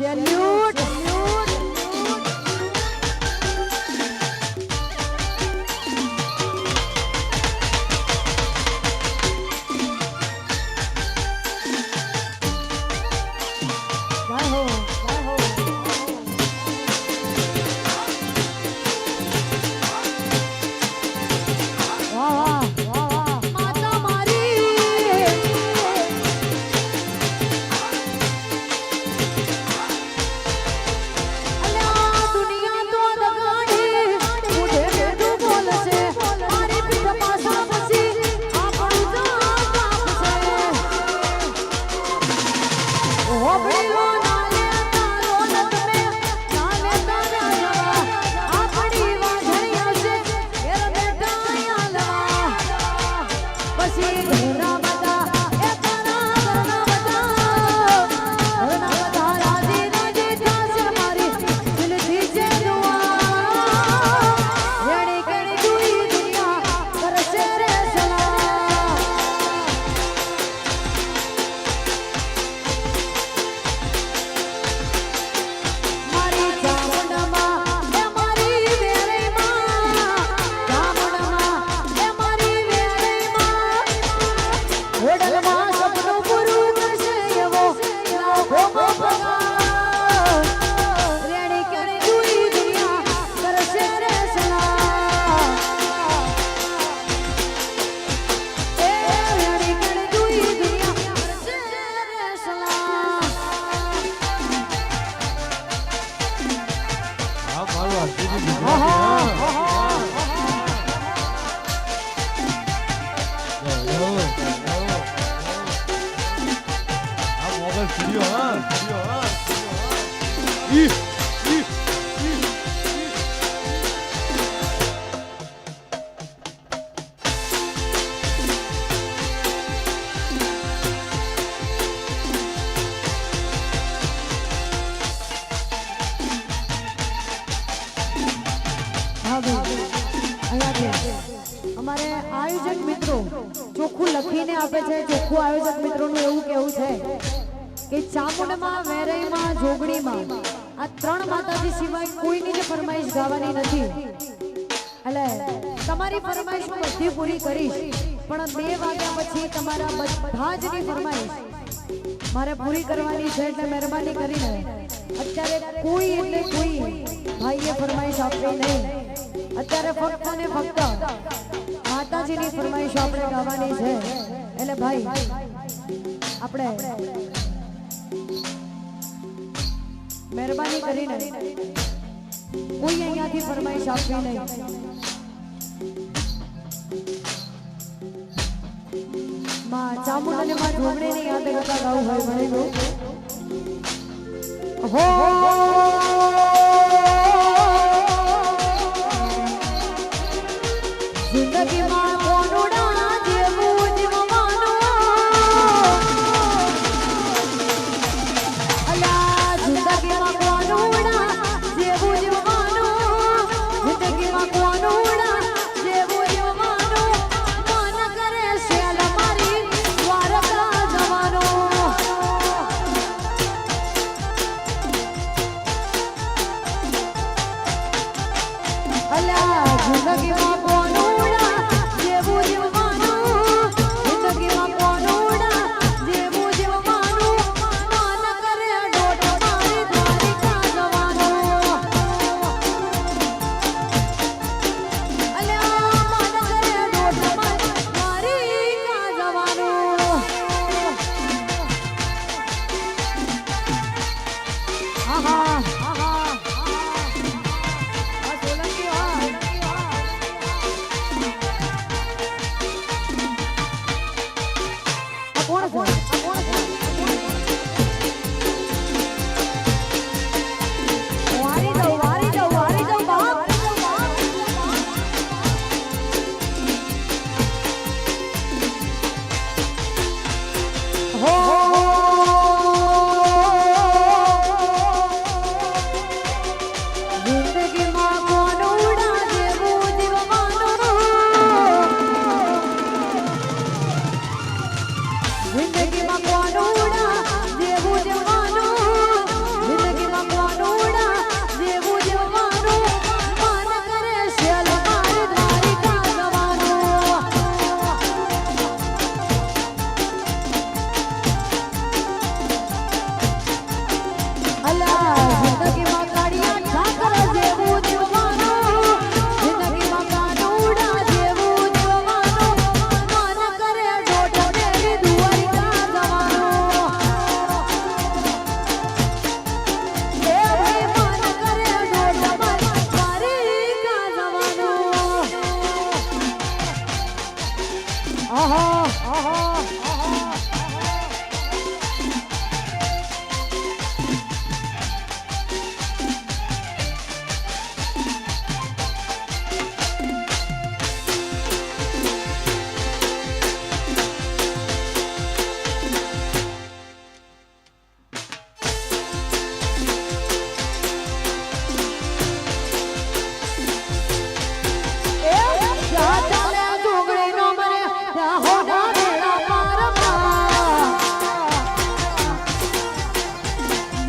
Ele કે ચામુંડમાં, વેરઈમાં, જોગણીમાં આ ત્રણ માતાજી સિવાય કોઈની જ ફરમાઈશ ગાવાની નથી. એટલે તમારી ફરમાઈશ હું બધી પૂરી કરીશ, પણ બે વાગ્યા પછી તમારા બધા જ ની ફરમાઈશ મારે પૂરી કરવાની છે એટલે મહેરબાની કરીને અત્યારે કોઈ એટલે કોઈ ભાઈએ ફરમાઈશ આપવી નહીં. અત્યારે ફક્ત ને ફક્ત માતાજીની ફરમાઈશ આપણે ગાવાની છે. એટલે ભાઈ, આપણે મહેરબાની કરીને. કોઈ અહીંયાથી ફરમાઈશ આપવી નહીં. માં ચામુંડ અને માં ઢોબડેની યાદ કરતા ગાવું હોય મને હો!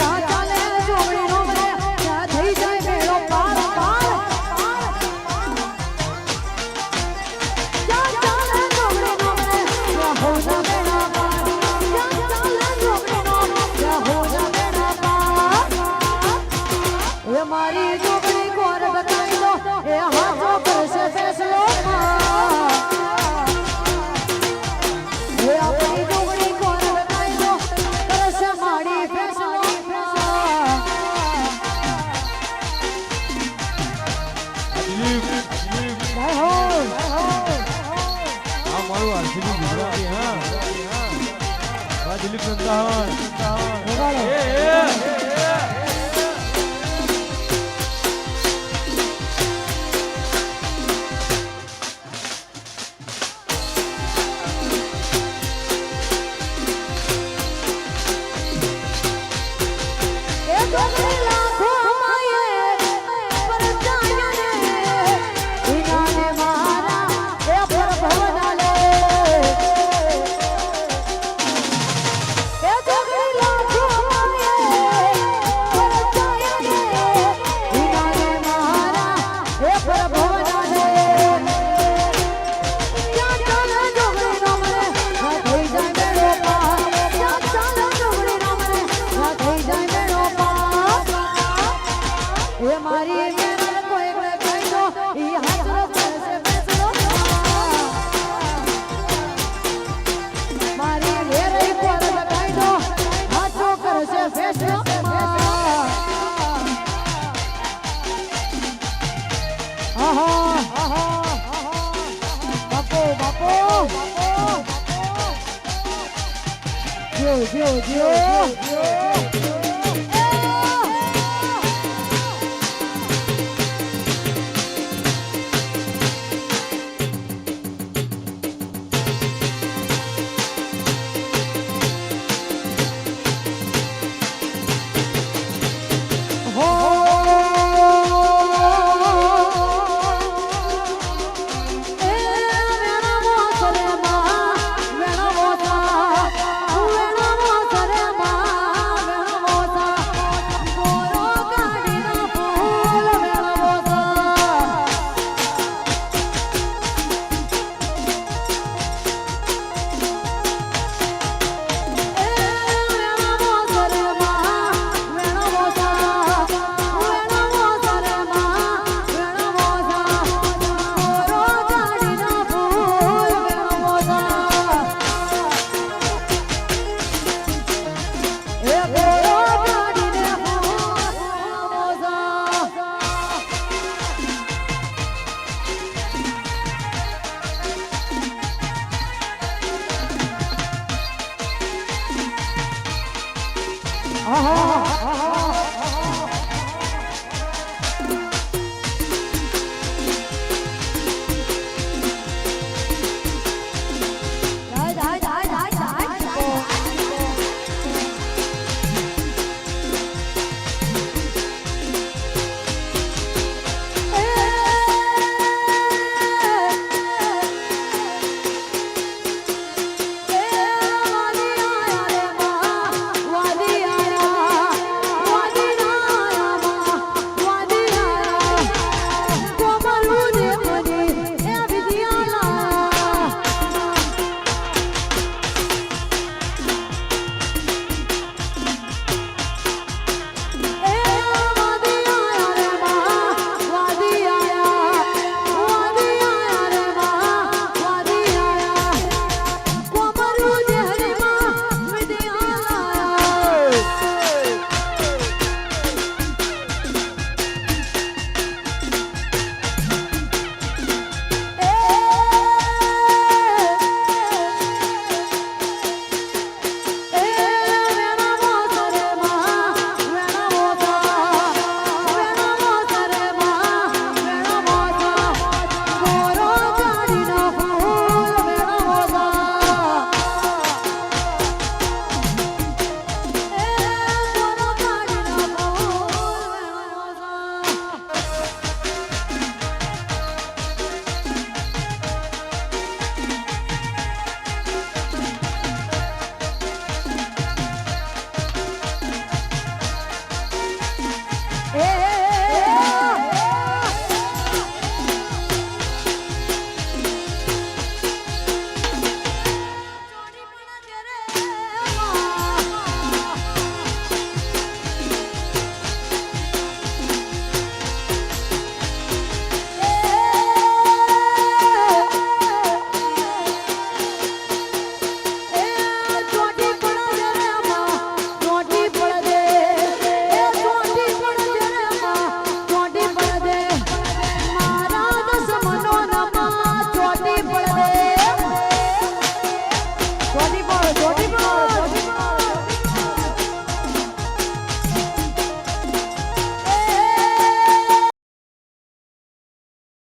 राजा